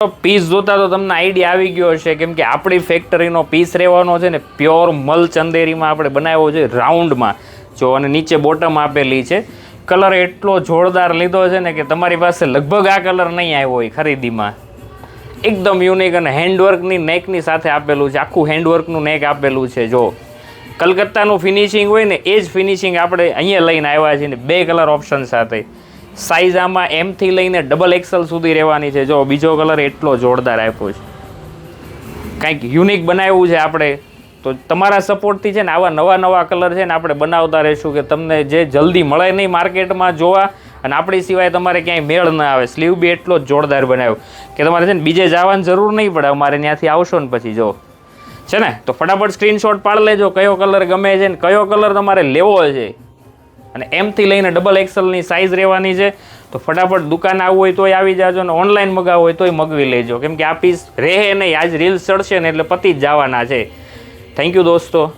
Piece જોતા તો તમને આઈડિયા આવી ગયો હશે. કેમ કે આપણી ફેક્ટરીનો પીસ રહેવાનો છે ને પ્યોર મલ ચંદેરીમાં આપણે બનાવ્યો છે રાઉન્ડમાં જો અને નીચે બોટમ આપેલી છે. કલર એટલો જોરદાર લીધો છે ને કે તમારી પાસે લગભગ આ કલર નહીં આવ્યો હોય ખરીદીમાં. એકદમ યુનિક અને હેન્ડવર્કની નેકની સાથે આપેલું છે. આખું હેન્ડવર્કનું નેક આપેલું છે, જો. કલકત્તાનું ફિનિશિંગ હોય ને, એ જ ફિનિશિંગ આપણે અહીંયા લઈને આવ્યા છીએ ને, બે કલર ઓપ્શન સાથે. સાઇઝ આમાં એમથી લઈને ડબલ એક્સલ સુધી રહેવાની છે. જો બીજો કલર એટલો જોરદાર આપ્યો છે. કંઈક યુનિક બનાવ્યું છે આપણે. તો તમારા સપોર્ટથી છે ને આવા નવા નવા કલર છે ને આપણે બનાવતા રહીશું કે તમને જે જલ્દી મળે નહીં માર્કેટમાં જોવા અને આપણી સિવાય તમારે ક્યાંય મેળ ન આવે. સ્લીવ બી એટલો જ જોરદાર બનાવ્યો. કે તમારે છે ને બીજે જવાની જરૂર નહીં પડે. અમારે ત્યાંથી આવશો ને પછી જો. છે ને? તો ફટાફટ સ્ક્રીનશોટ પાડી લેજો કયો કલર ગમે છે ને કયો કલર તમારે લેવો છે. અને એમથી લઈને ડબલ એક્સલની સાઇઝ રહેવાની છે. તો ફટાફટ દુકાન આવવું હોય તોય આવી જાજો અને ઓનલાઈન મગાવવું હોય તોય મગવી લેજો. કેમ કે આ પીસ રહે નહીં, આજ રીલ્સ ચડશે ને એટલે પતી જ જવાના છે. થેન્ક યુ દોસ્તો.